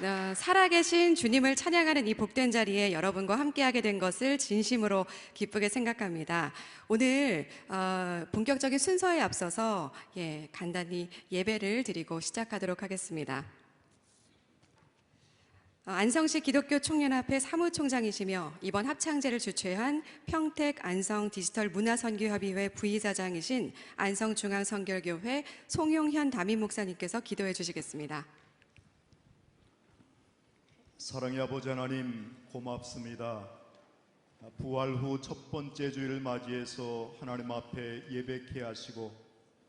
어, 살아계신 주님을 찬양하는 이 복된 자리에 여러분과 함께하게 된 것을 진심으로 기쁘게 생각합니다. 오늘 어, 본격적인 순서에 앞서서 예, 간단히 예배를 드리고 시작하도록 하겠습니다. 어, 안성시 기독교 총연합회 사무총장이시며 이번 합창제를 주최한 평택 안성 디지털 문화선교협의회 부의사장이신 안성중앙선결교회 송용현 담임 목사님께서 기도해 주시겠습니다. 사랑의 아버지 하나님 고맙습니다. 부활 후 첫 번째 주일을 맞이해서 하나님 앞에 예배케 하시고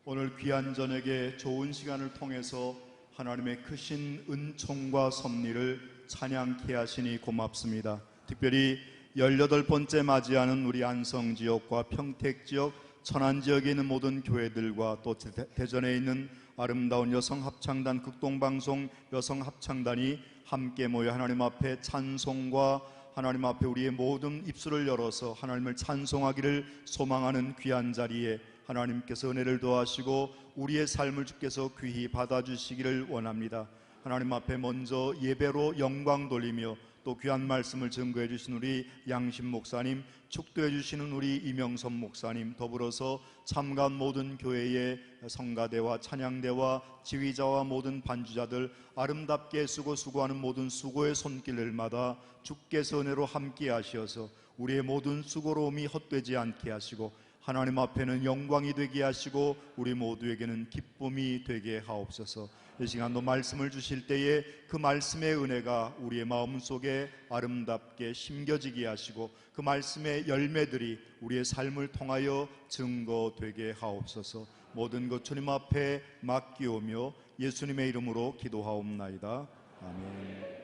오늘 귀한 저녁에 좋은 시간을 통해서 하나님의 크신 은총과 섭리를 찬양케 하시니 고맙습니다. 특별히 18번째 맞이하는 우리 안성 지역과 평택 지역, 천안 지역에 있는 모든 교회들과 또 대- 대전에 있는 아름다운 여성 합창단 극동방송 여성 합창단이 함께 모여 하나님 앞에 찬송과 하나님 앞에 우리의 모든 입술을 열어서 하나님을 찬송하기를 소망하는 귀한 자리에 하나님께서 은혜를 더하시고 우리의 삶을 주께서 귀히 받아주시기를 원합니다. 하나님 앞에 먼저 예배로 영광 돌리며 또 귀한 말씀을 증거해 주신 우리 양심 목사님, 축도해 주시는 우리 이명선 목사님, 더불어서 참가한 모든 교회의 성가대와 찬양대와 지휘자와 모든 반주자들 아름답게 쓰고 수고하는 모든 수고의 손길들마다 주께서 은혜로 함께 하시어서 우리의 모든 수고로움이 헛되지 않게 하시고 하나님 앞에는 영광이 되게 하시고 우리 모두에게는 기쁨이 되게 하옵소서. 이 시간도 말씀을 주실 때에 그 말씀의 은혜가 우리의 마음 속에 아름답게 심겨지게 하시고 그 말씀의 열매들이 우리의 삶을 통하여 증거되게 하옵소서. 모든 것 주님 앞에 맡기오며 예수님의 이름으로 기도하옵나이다. 아멘.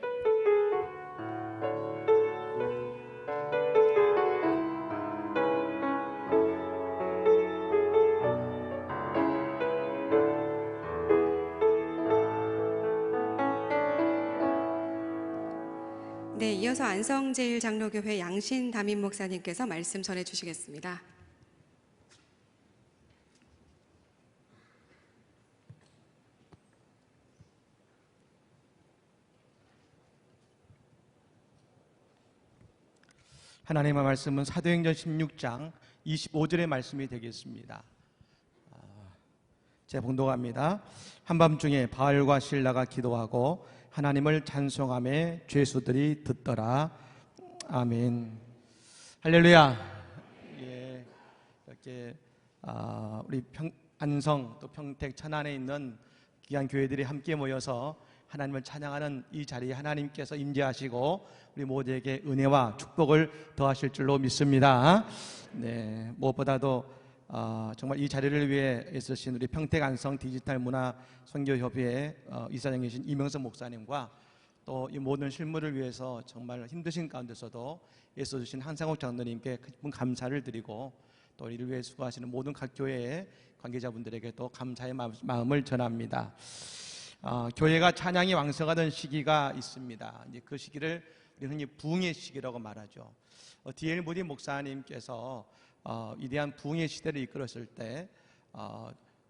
안성제일장로교회 양신 담임 목사님께서 말씀 전해 주시겠습니다. 하나님의 말씀은 사도행전 16장 25절의 말씀이 되겠습니다. 아, 제가 봉독합니다. 한밤중에 바알과 신라가 기도하고 하나님을 찬송함에 죄수들이 듣더라. 아멘. 할렐루야. 예, 이렇게 아, 우리 평, 안성 또 평택 천안에 있는 귀한 교회들이 함께 모여서 하나님을 찬양하는 이 자리에 하나님께서 임재하시고 우리 모두에게 은혜와 축복을 더하실 줄로 믿습니다. 네, 무엇보다도 어, 정말 이 자리를 위해 애쓰신 우리 평택 안성 디지털 문화 선교 협의회 어, 이사장이신 이명선 목사님과 또 이 모든 실무를 위해서 정말 힘드신 가운데서도 애써주신 한상욱 장로님께 깊은 감사를 드리고 또 이를 위해 수고하시는 모든 각 교회의 관계자분들에게 또 감사의 마음- 마음을 전합니다. 어, 교회가 찬양이 왕성하던 시기가 있습니다. 이제 그 시기를 우리는 흔히 부흥의 시기라고 말하죠. 어, 디엘 모디 목사님께서 어, 위대한 부흥의 시대를 이끌었을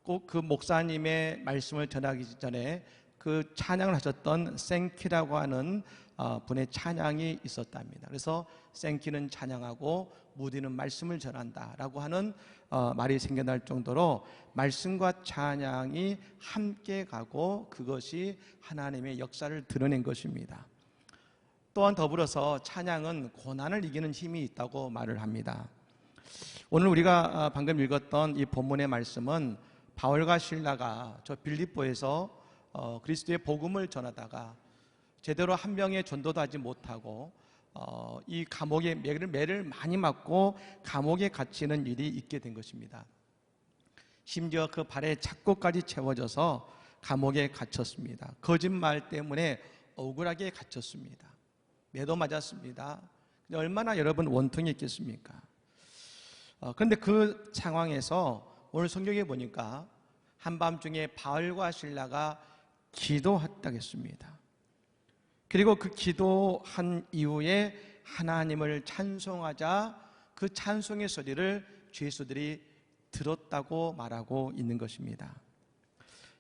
때꼭그 목사님의 말씀을 전하기 전에 그 찬양을 하셨던 생키라고 하는 어, 분의 찬양이 있었답니다. 그래서 생키는 찬양하고 무디는 말씀을 전한다라고 하는 어, 말이 생겨날 정도로 말씀과 찬양이 함께 가고 그것이 하나님의 역사를 드러낸 것입니다. 또한 더불어서 찬양은 고난을 이기는 힘이 있다고 말을 합니다. 오늘 우리가 아, 방금 읽었던 이 본문의 말씀은 바울과 신라가 저 빌립보에서 어, 그리스도의 복음을 전하다가 제대로 한 명의 전도도 하지 못하고 어, 이 감옥에 매를, 매를 많이 맞고 감옥에 갇히는 일이 있게 된 것입니다. 심지어 그 발에 착고까지 채워져서 감옥에 갇혔습니다. 거짓말 때문에 억울하게 갇혔습니다. 매도 맞았습니다. 얼마나 여러분 원통이 있겠습니까? 어, 그런데 그 상황에서 오늘 성경에 보니까 한밤중에 바울과 신라가 기도했다겠습니다. 그리고 그 기도한 이후에 하나님을 찬송하자 그 찬송의 소리를 죄수들이 들었다고 말하고 있는 것입니다.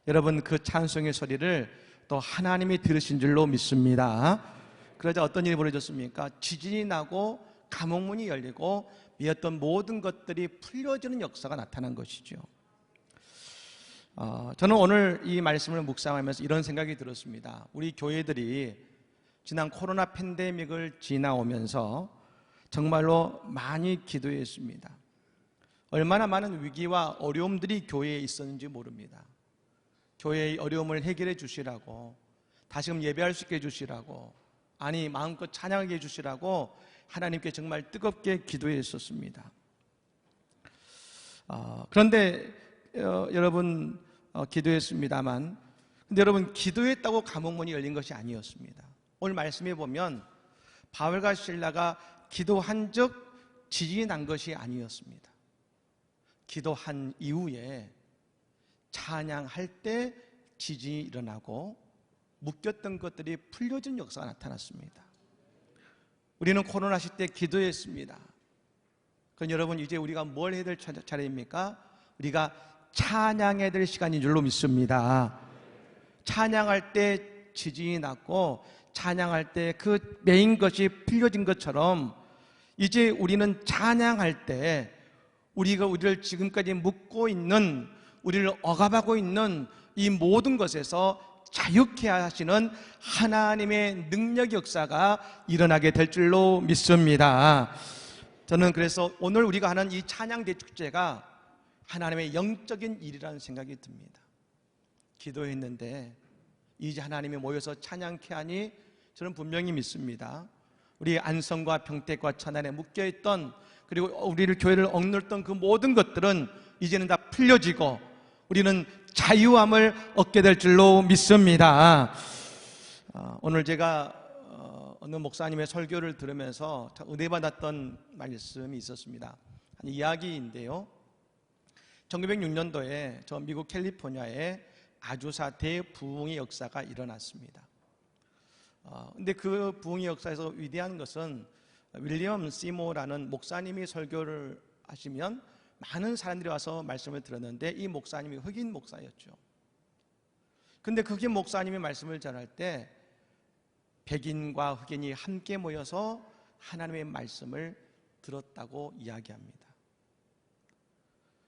여러분 그 찬송의 소리를 또 하나님이 들으신 줄로 믿습니다. 그러자 어떤 일이 벌어졌습니까? 지진이 나고 감옥문이 열리고 미었던 모든 것들이 풀려지는 역사가 나타난 것이죠. 어, 저는 오늘 이 말씀을 묵상하면서 이런 생각이 들었습니다. 우리 교회들이 지난 코로나 팬데믹을 지나오면서 정말로 많이 기도했습니다. 얼마나 많은 위기와 어려움들이 교회에 있었는지 모릅니다. 교회의 어려움을 해결해 주시라고 다시금 예배할 수 있게 해주시라고 아니 마음껏 찬양하게 해주시라고 하나님께 정말 뜨겁게 기도했었습니다. 어, 그런데 어, 여러분 어, 기도했습니다만 근데 여러분 기도했다고 감옥문이 열린 것이 아니었습니다. 오늘 말씀해 보면 바울과 신라가 기도한 적 지진이 난 것이 아니었습니다. 기도한 이후에 찬양할 때 지진이 일어나고 묶였던 것들이 풀려진 역사가 나타났습니다. 우리는 코로나 시대 기도했습니다. 그럼 여러분 이제 우리가 뭘 해야 될 차- 차례입니까? 우리가 찬양해야 될 시간인 줄로 믿습니다. 찬양할 때 지진이 났고 찬양할 때 그 메인 것이 풀려진 것처럼 이제 우리는 찬양할 때 우리가 우리를 지금까지 묶고 있는 우리를 억압하고 있는 이 모든 것에서 자유케 하시는 하나님의 능력 역사가 일어나게 될 줄로 믿습니다. 저는 그래서 오늘 우리가 하는 이 찬양대 축제가 하나님의 영적인 일이라는 생각이 듭니다. 기도했는데 이제 하나님이 모여서 찬양케 하니 저는 분명히 믿습니다. 우리 안성과 평택과 천안에 묶여 있던 그리고 우리를 교회를 억눌렀던 그 모든 것들은 이제는 다 풀려지고 우리는 자유함을 얻게 될 줄로 믿습니다. 어, 오늘 제가 어, 어느 목사님의 설교를 들으면서 참 은혜 받았던 말씀이 있었습니다. 한 이야기인데요. 1906년도에 저 미국 캘리포니아에 아주사 대부흥의 역사가 일어났습니다. 어, 근데 그 부흥의 역사에서 위대한 것은 윌리엄 시모라는 목사님이 설교를 하시면 많은 사람들이 와서 말씀을 들었는데 이 목사님이 흑인 목사였죠. 근데 그 흑인 목사님이 말씀을 전할 때 백인과 흑인이 함께 모여서 하나님의 말씀을 들었다고 이야기합니다.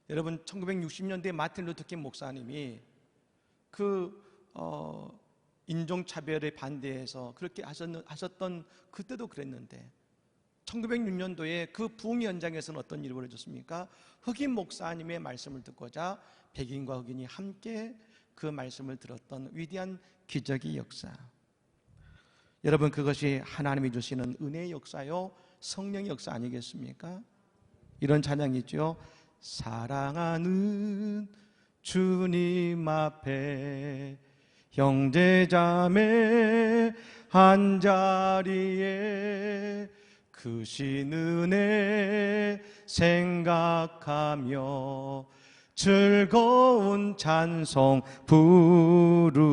여러분 1960년대 마틴 루터 킹 목사님이 그 어, 인종차별에 반대해서 그렇게 하셨, 하셨던 그때도 그랬는데 1906년도에 그 부흥 현장에서는 어떤 일이 벌어졌습니까? 흑인 목사님의 말씀을 듣고자 백인과 흑인이 함께 그 말씀을 들었던 위대한 기적의 역사. 여러분 그것이 하나님이 주시는 은혜의 역사요, 성령의 역사 아니겠습니까? 이런 찬양이죠. 사랑하는 주님 앞에 형제자매 한 자리에 그 신 은혜 생각하며 즐거운 찬송 부르네.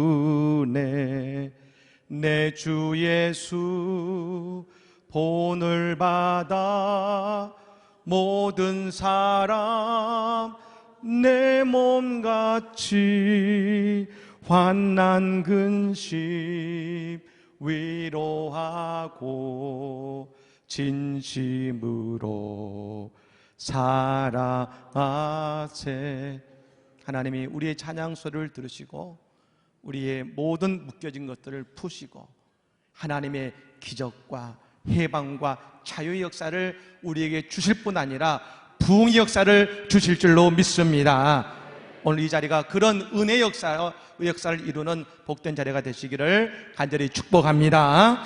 내 주 예수 본을 받아 모든 사람 내 몸같이 환난 근심 위로하고 진심으로 사랑하세 하나님이 우리의 찬양 소리를 들으시고 우리의 모든 묶여진 것들을 푸시고 하나님의 기적과 해방과 자유의 역사를 우리에게 주실 뿐 아니라 부흥의 역사를 주실 줄로 믿습니다. 오늘 이 자리가 그런 은혜 역사, 역사를 이루는 복된 자리가 되시기를 간절히 축복합니다.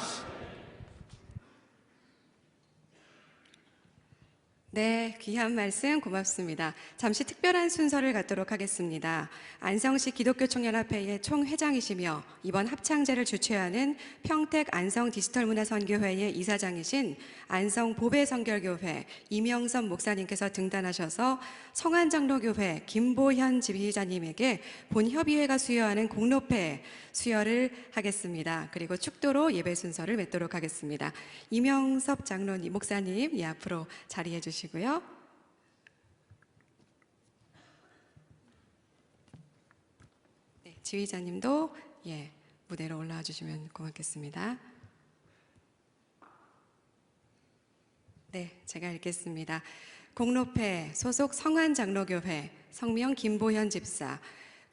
네, 귀한 말씀 고맙습니다. 잠시 특별한 순서를 갖도록 하겠습니다. 안성시 기독교 총연합회의 총회장이시며 이번 합창제를 주최하는 평택 안성 디지털 문화 선교회의 이사장이신 안성 보배 선결교회 이명선 목사님께서 등단하셔서 성안 장로교회 김보현 지휘자님에게 본 협의회가 수여하는 공로패 수여를 하겠습니다. 그리고 축도로 예배 순서를 맺도록 하겠습니다. 이명섭 장로님, 목사님, 이 앞으로 자리해 주시고 요. 네, 지휘자님도 예, 무대로 올라와 주시면 고맙겠습니다. 네, 제가 읽겠습니다. 공로패 소속 성안장로교회 성명 김보현 집사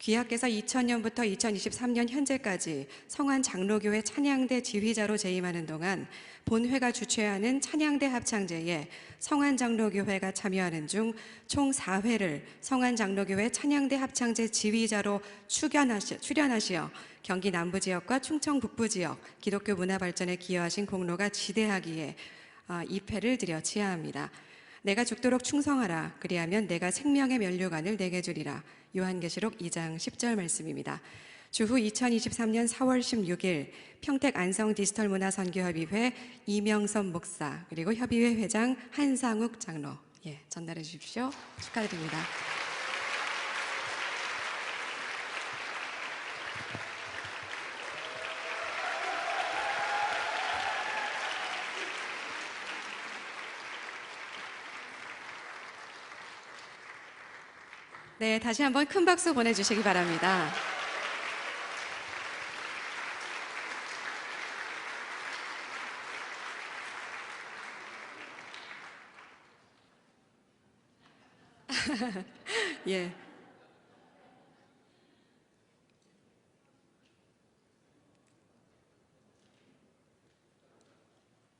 귀하께서 2000년부터 2023년 현재까지 성안 장로교회 찬양대 지휘자로 재임하는 동안 본회가 주최하는 찬양대 합창제에 성안 장로교회가 참여하는 중 총 4회를 성안 장로교회 찬양대 합창제 지휘자로 출연하시, 출연하시어 경기 남부 지역과 충청 북부 지역 기독교 문화 발전에 기여하신 공로가 지대하기에 아, 입회를 드려 치하합니다. 내가 죽도록 충성하라. 그리하면 내가 생명의 면류관을 내게 주리라. 요한계시록 2장 10절 말씀입니다. 주후 2023년 4월 16일 평택 안성 디지털 문화 선교협의회 이명선 목사 그리고 협의회 회장 한상욱 장로 예 전달해 주십시오. 축하드립니다. 네, 다시 한번 큰 박수 보내주시기 바랍니다. 예.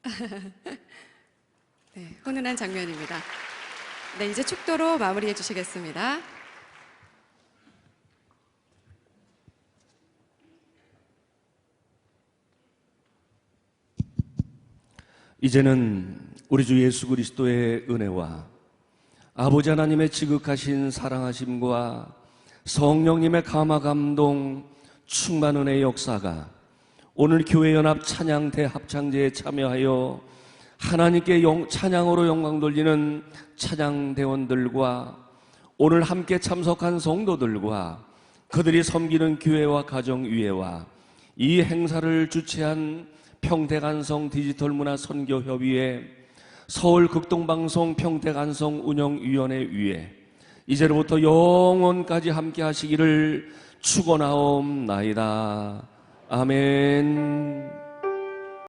네, 훈훈한 장면입니다. 네, 이제 축도로 마무리해 주시겠습니다. 이제는 우리 주 예수 그리스도의 은혜와 아버지 하나님의 지극하신 사랑하심과 성령님의 감화 감동 충만 은혜의 역사가 오늘 교회 연합 찬양 대합창제에 참여하여 하나님께 영- 찬양으로 영광 돌리는 찬양 대원들과 오늘 함께 참석한 성도들과 그들이 섬기는 교회와 가정 위에와 이 행사를 주최한 평택안성 디지털 문화 선교 협의회 서울 극동방송 평택안성 운영위원회 위에 이제로부터 영원까지 함께 하시기를 축원하옵나이다. 아멘.